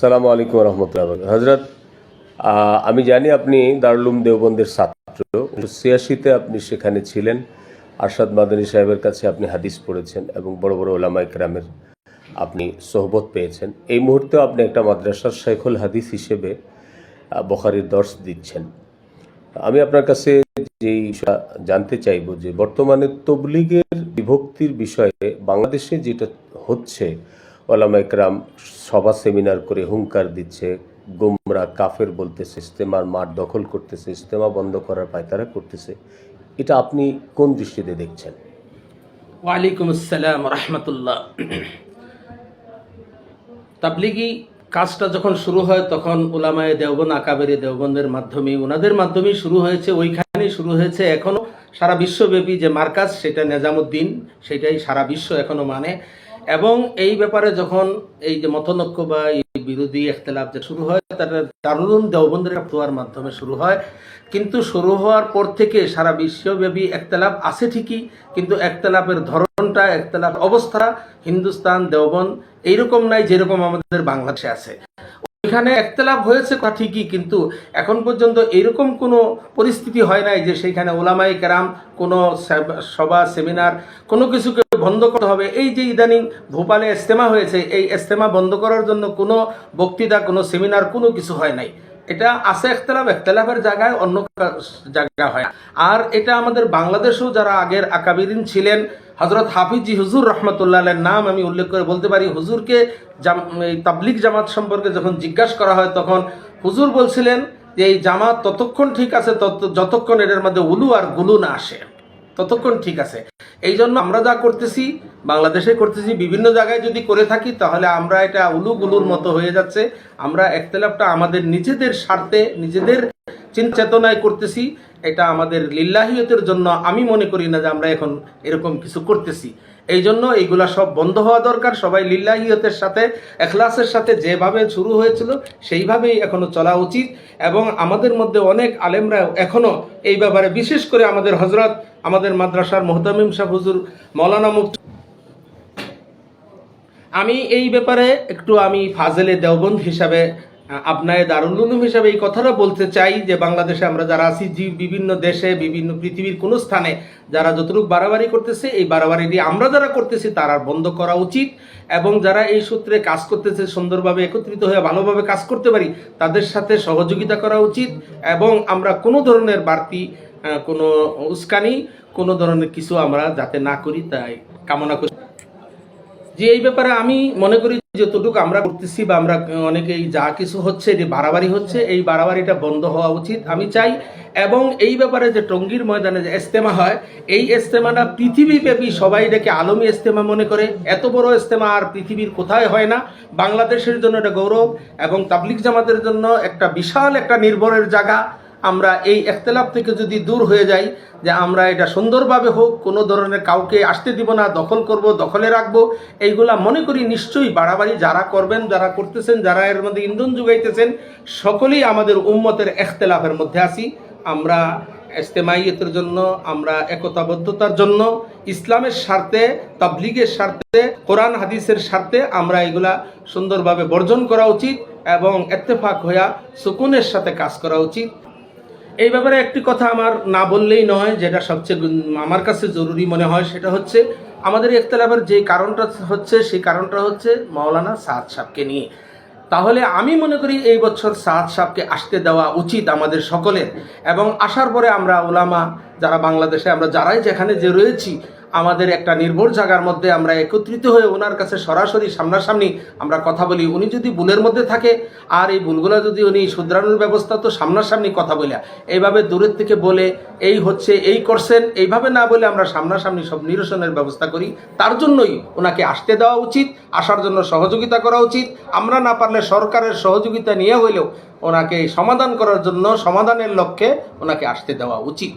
সালামু আলাইকুম রহমতুল্লাহ হজরত আমি জানি আপনি দারুলুম দেওবন্দের ছাত্র। ছিয়াশিতে আপনি সেখানে ছিলেন। আরশাদ মাদানী সাহেবের কাছে আপনি হাদিস পড়েছেন এবং বড় বড় ওলামা ইকরামের আপনি সোহবত পেয়েছেন। এই মুহূর্তে আপনি একটা মাদ্রাসার শেখুল হাদিস হিসেবে বখারির দর্শ দিচ্ছেন। আমি আপনার কাছে যেই জানতে চাইব যে বর্তমানে তবলিগের বিভক্তির বিষয়ে বাংলাদেশে যেটা হচ্ছে ওলামা ইকরাম সভা সেমিনার করে হুঙ্কার দিচ্ছে, গুমরা কাফের বলতেছে ইস্তেমার মাঠ দখল করতেছে ইস্তেমা বন্ধ করার পায়তারা করতেছে। এটা আপনি কোন দৃষ্টিতে দেখছেন? ওয়ালাইকুম আসসালাম রহমতুল্লাহ। তাবলিগি কাজটা যখন শুরু হয়, তখন ওলামায় দেওবন আকাবেরে দেওবন্দের মাধ্যমে ওনাদের মাধ্যমেই শুরু হয়েছে, ওইখানেই শুরু হয়েছে এখনও সারা বিশ্বব্যাপী যে মার্কাজ, সেটা নেজামুদ্দিন, সেটাই সারা বিশ্ব এখনও মানে। এবং এই ব্যাপারে যখন এই যে মতনৈক্য বা এই বিরোধী একতলাপ যে শুরু হয়, তার দারুণ দেওবন্দের ফতোয়ার মাধ্যমে শুরু হয়। কিন্তু শুরু হওয়ার পর থেকে সারা বিশ্বব্যাপী একতলাপ আছে ঠিকই, কিন্তু একতলাপের ধরনটা একতলাপ অবস্থা হিন্দুস্তান দেওবন এইরকম নাই যেরকম আমাদের বাংলাদেশে আছে। ওইখানে একতলাপ হয়েছে কথা ঠিকই, কিন্তু এখন পর্যন্ত এরকম কোনো পরিস্থিতি হয় নাই যে সেইখানে ওলামাই কেরাম কোনো সভা, সেমিনার কোনো কিছুকে বন্ধ করতে হবে। এই যে ইদানিং ভোপালে ইস্তেমা হয়েছে, এই ইস্তেমা বন্ধ করার জন্য কোনো বক্তৃতা, কোনো সেমিনার, কোনো কিছু হয় নাই। এটা আছে একতলাফ একতলাফের জায়গায় অন্য জায়গা হয় আর এটা আমাদের বাংলাদেশেও যারা আগের আকাবিরিন ছিলেন হজরত হাফিজি হুজুর রহমতুল্লাহ নাম আমি উল্লেখ করে বলতে পারি, হুজুরকে তাবলিক জামাত সম্পর্কে যখন জিজ্ঞাসা করা হয় তখন হুজুর বলছিলেন যে এই জামাত ততক্ষণ ঠিক আছে, তত- যতক্ষণ এটার মধ্যে উলু আর গুলু না আসে। ততক্ষণ ঠিক আছে। এই জন্য আমরা যা করতেছি, বাংলাদেশে করতেছি, বিভিন্ন জায়গায় যদি করে থাকি, তাহলে আমরা এটা উলুগুলুর মতো হয়ে যাচ্ছে। আমরা একতলাপটা আমাদের নিজেদের স্বার্থে, নিজেদের চেতনায় করতেছি, এটা আমাদের লিল্লাহিয়তের জন্য আমি মনে করি না যে আমরা এখন এরকম কিছু করতেছি। এই জন্য এইগুলা সব বন্ধ হওয়া দরকার। সবাই লিল্লাহিয়তের সাথে, এখলাসের সাথে যেভাবে শুরু হয়েছিল, সেইভাবেই এখনও চলা উচিত। এবং আমাদের মধ্যে অনেক আলেমরা এখনও এই ব্যাপারে, বিশেষ করে আমাদের হজরত আমাদের মাদ্রাসার মোহতামিম শাহ হুজুর, মৌলানা মুফতি। আমি এই ব্যাপারে একটু আমি ফাজেলে দেওবন্দ হিসাবে আপনায় দারুল উলুম হিসাবে এই কথাটা বলতে চাই যে বাংলাদেশে আমরা যারা আছি বিভিন্ন দেশে, বিভিন্ন পৃথিবীর কোনো স্থানে যারা যতটুকু বাড়াবাড়ি করতেছে, এই বাড়াবাড়িটি আমরা যারা করতেছি, তারা বন্ধ করা উচিত। এবং যারা এই সূত্রে কাজ করতেছে, সুন্দরভাবে একত্রিত হয়ে ভালোভাবে কাজ করতে পারি, তাদের সাথে সহযোগিতা করা উচিত। এবং আমরা কোনো ধরনের বাড়তি কোনো উস্কানি, কোনো ধরনের কিছু আমরা যাতে না করি, তাই কামনা করি। যে এই ব্যাপারে আমি মনে করি যতটুকু আমরা করতেছি বা আমরা অনেকেই যা কিছু হচ্ছে, যে বাড়াবাড়ি হচ্ছে, এই বাড়াবাড়িটা বন্ধ হওয়া উচিত, আমি চাই। এবং এই ব্যাপারে যে টঙ্গীর ময়দানে যে ইস্তেমা হয়, এই ইস্তেমাটা পৃথিবীব্যাপী সবাই এটাকে আলমী ইস্তেমা মনে করে। এত বড় ইস্তেমা আর পৃথিবীর কোথায় হয় না। বাংলাদেশের জন্য এটা গৌরব এবং তাবলিক জামাতের জন্য একটা বিশাল একটা নির্ভরের জায়গা। আমরা এই একতলাপ থেকে যদি দূর হয়ে যাই যে আমরা এটা সুন্দরভাবে হোক, কোনো ধরনের কাউকে আসতে দিব না, দখল করব, দখলে রাখব, এইগুলা মনে করি নিশ্চয়ই বাড়াবাড়ি যারা করবেন, যারা করতেছেন, যারা এর মধ্যে ইন্ধন যোগাইতেছেন, সকলেই আমাদের উম্মতের একতলাফের মধ্যে আছি। আমরা ইস্তেমাইয়তের জন্য, আমরা একতাবদ্ধতার জন্য, ইসলামের স্বার্থে, তাবলিগের স্বার্থে, কোরআন, হাদিসের স্বার্থে আমরা এগুলা সুন্দরভাবে বর্জন করা উচিত এবং এত্তেফাক হইয়া সুকুনের সাথে কাজ করা উচিত। এই ব্যাপারে একটি কথা আমার না বললেই নয়, যেটা সবচেয়ে আমার কাছে জরুরি মনে হয়, সেটা হচ্ছে আমাদের ইখতলাফের যে কারণটা হচ্ছে, সেই কারণটা হচ্ছে মাওলানা সাদ সাহকে নিয়ে। তাহলে আমি মনে করি এই বছর সাদ সাহকে আসতে দেওয়া উচিত আমাদের সকলের। এবং আসার পরে আমরা ওলামা যারা বাংলাদেশে, আমরা যারাই যেখানে যে রয়েছি আমাদের একটা নির্ভর জায়গার মধ্যে আমরা একত্রিত হয়ে ওনার কাছে সরাসরি সামনাসামনি আমরা কথা বলি। উনি যদি ভুলের মধ্যে থাকে, আর এই ভুলগুলো যদি উনি শুধরানোর ব্যবস্থা তো সামনাসামনি কথা বলে এইভাবে দূরের থেকে বলে, এই হচ্ছে, এই করছেন, এইভাবে না বলে আমরা সামনাসামনি সব নিরসনের ব্যবস্থা করি, তার জন্যই ওনাকে আসতে দেওয়া উচিত, আসার জন্য সহযোগিতা করা উচিত। আমরা না পারলে সরকারের সহযোগিতা নিয়ে হইলেও ওনাকে সমাধান করার জন্য সমাধানের লক্ষ্যে ওনাকে আসতে দেওয়া উচিত।